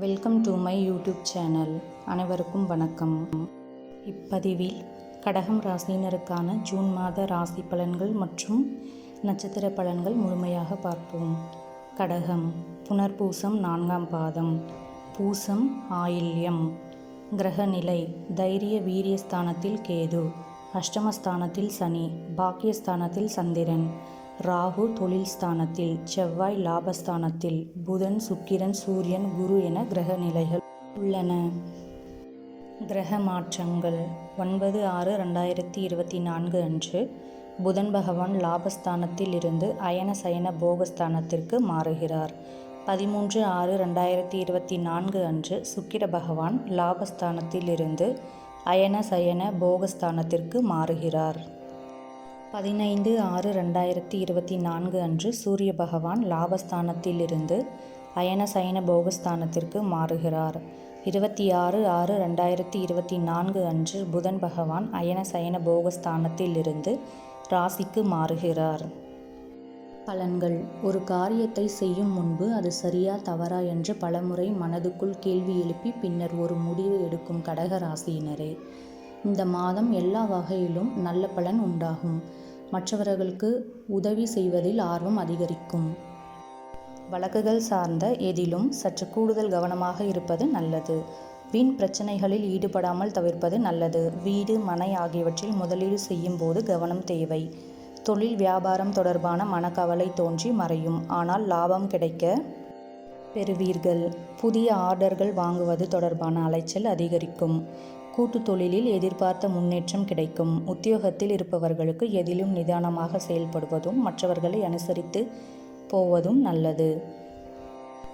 Welcome to my YouTube channel. அனைவருக்கும் வணக்கம். இப்பதிவில் கடகம் ராசியினருக்கான ஜூன் மாத ராசி பலன்கள் மற்றும் நட்சத்திர பலன்கள் முழுமையாக பார்ப்போம். கடகம் புனர்பூசம் நான்காம் பாதம். பூசம் ஆயில்யம். கிரகநிலை தைரிய வீரியஸ்தானத்தில் கேது. அஷ்டமஸ்தானத்தில் சனி பாக்கியஸ்தானத்தில் சந்திரன். ராகு தொழில் ஸ்தானத்தில் செவ்வாய் லாபஸ்தானத்தில் புதன் சுக்கிரன் சூரியன் குரு என கிரக நிலைகள் உள்ளன. கிரக மாற்றங்கள். ஒன்பது ஆறு ரெண்டாயிரத்தி இருபத்தி நான்கு அன்று புதன் பகவான் லாபஸ்தானத்தில் இருந்து அயன சயன போகஸ்தானத்திற்கு மாறுகிறார். பதிமூன்று ஆறு ரெண்டாயிரத்தி இருபத்தி நான்கு அன்று சுக்கிர பகவான் லாபஸ்தானத்தில் இருந்து அயன சயன போகஸ்தானத்திற்கு மாறுகிறார். பதினைந்து ஆறு ரெண்டாயிரத்தி இருபத்தி நான்கு அன்று சூரிய பகவான் லாபஸ்தானத்திலிருந்து அயன சயன போகஸ்தானத்திற்கு மாறுகிறார். இருபத்தி ஆறு ஆறு ரெண்டாயிரத்தி இருபத்தி நான்கு அன்று புதன் பகவான் அயன சயன போகஸ்தானத்திலிருந்து ராசிக்கு மாறுகிறார். பலன்கள். ஒரு காரியத்தை செய்யும் முன்பு அது சரியா தவறா என்று பலமுறை மனதுக்குள் கேள்வி எழுப்பி பின்னர் ஒரு முடிவு எடுக்கும் கடக ராசியினரே. இந்த மாதம் எல்லா வகையிலும் நல்ல பலன் உண்டாகும். மற்றவர்களுக்கு உதவி செய்வதில் ஆர்வம் அதிகரிக்கும். வழக்குகள் சார்ந்த எதிலும் சற்று கூடுதல் கவனமாக இருப்பது நல்லது. வீண் பிரச்சனைகளில் ஈடுபடாமல் தவிர்ப்பது நல்லது. வீடு மனை ஆகியவற்றில் முதலீடு செய்யும் போது கவனம் தேவை. தொழில் வியாபாரம் தொடர்பான மனக்கவலை தோன்றி மறையும். ஆனால் லாபம் கிடைக்க பெறுவீர்கள். புதிய ஆர்டர்கள் வாங்குவது தொடர்பான அலைச்சல் அதிகரிக்கும். கூட்டு தொழிலில் எதிர்பார்த்த முன்னேற்றம் கிடைக்கும். உத்தியோகத்தில் இருப்பவர்களுக்கு எதிலும் நிதானமாக செயல்படுவதும் மற்றவர்களை அனுசரித்து போவதும் நல்லது.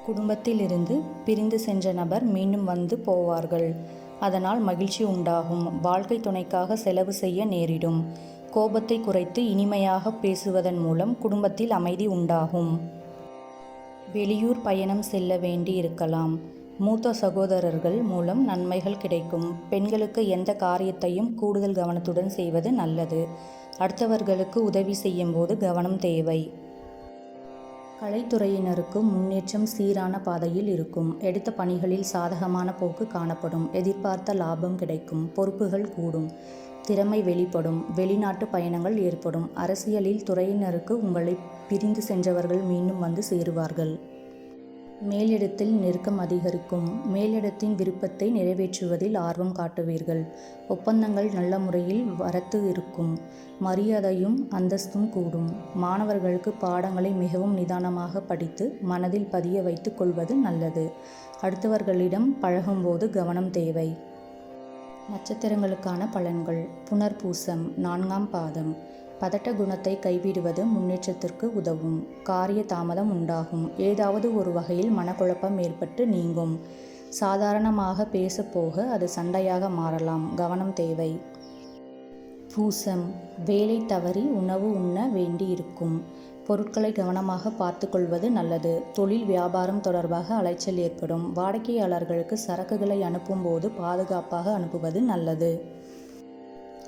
குடும்பத்திலிருந்து பிரிந்து சென்ற நபர் மீண்டும் வந்து போவார்கள். அதனால் மகிழ்ச்சி உண்டாகும். வாழ்க்கை துணைக்காக செலவு செய்ய நேரிடும். கோபத்தை குறைத்து இனிமையாக பேசுவதன் மூலம் குடும்பத்தில் அமைதி உண்டாகும். வெளியூர் பயணம் செல்ல வேண்டி இருக்கலாம். மூத்த சகோதரர்கள் மூலம் நன்மைகள் கிடைக்கும். பெண்களுக்கு எந்த காரியத்தையும் கூடுதல் கவனத்துடன் செய்வது நல்லது. அடுத்தவர்களுக்கு உதவி செய்யும் போது கவனம் தேவை. கலைத்துறையினருக்கு முன்னேற்றம் சீரான பாதையில் இருக்கும். எடுத்த பணிகளில் சாதகமான போக்கு காணப்படும். எதிர்பார்த்த லாபம் கிடைக்கும். பொறுப்புகள் கூடும். திறமை வெளிப்படும். வெளிநாட்டு பயணங்கள் ஏற்படும். அரசியலில் துறையினருக்கு உங்களை பிரிந்து சென்றவர்கள் மீண்டும் வந்து சேருவார்கள். மேலிடத்தில் நெருக்கம் அதிகரிக்கும். மேலிடத்தின் விருப்பத்தை நிறைவேற்றுவதில் ஆர்வம் காட்டுவீர்கள். ஒப்பந்தங்கள் நல்ல முறையில் வரத்து இருக்கும். மரியாதையும் அந்தஸ்தும் கூடும். மாணவர்களுக்கு பாடங்களை மிகவும் நிதானமாக படித்து மனதில் பதிய வைத்துக் கொள்வது நல்லது. அடுத்தவர்களிடம் பழகும்போது கவனம் தேவை. நட்சத்திரங்களுக்கான பலன்கள். புனர்பூசம். நான்காம் பாதம். பதட்ட குணத்தை கைவிடுவது முன்னேற்றத்திற்கு உதவும். காரிய தாமதம் உண்டாகும். ஏதாவது ஒரு வகையில் மனக்குழப்பம் ஏற்பட்டு நீங்கும். சாதாரணமாக பேசப்போக அது சண்டையாக மாறலாம். கவனம் தேவை. பூசம். வேலை தவறி உணவு உண்ண வேண்டி இருக்கும் பொருட்களை கவனமாக பார்த்து கொள்வது நல்லது. தொழில் வியாபாரம் தொடர்பாக அலைச்சல் ஏற்படும். வாடிக்கையாளர்களுக்கு சரக்குகளை அனுப்பும்போது பாதுகாப்பாக அனுப்புவது நல்லது.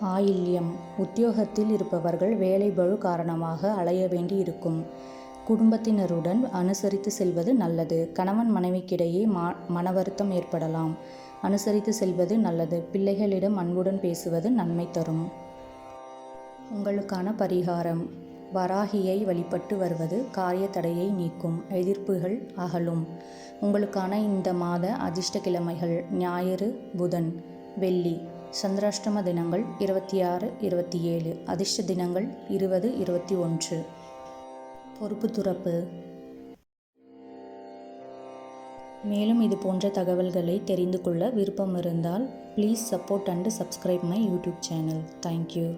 ஆயில்யம். உத்தியோகத்தில் இருப்பவர்கள் வேலை பழு காரணமாக அலைய வேண்டி இருக்கும் குடும்பத்தினருடன் அனுசரித்து செல்வது நல்லது. கணவன் மனைவிக்கிடையே மா மன வருத்தம் ஏற்படலாம். அனுசரித்து செல்வது நல்லது. பிள்ளைகளிடம் அன்புடன் பேசுவது நன்மை தரும். உங்களுக்கான பரிகாரம். வராகியை வழிபட்டு வருவது காரிய தடையை நீக்கும். எதிர்ப்புகள் அகலும். உங்களுக்கான இந்த மாத அதிர்ஷ்ட கிழமைகள் ஞாயிறு புதன் வெள்ளி. சந்திராஷ்டம தினங்கள் இருபத்தி ஆறு இருபத்தி ஏழு அதிர்ஷ்ட தினங்கள் இருபது இருபத்தி ஒன்று பொறுப்பு துறப்பு. மேலும் இது போன்ற தகவல்களை தெரிந்து கொள்ள விருப்பம் இருந்தால் please support and subscribe my YouTube channel thank you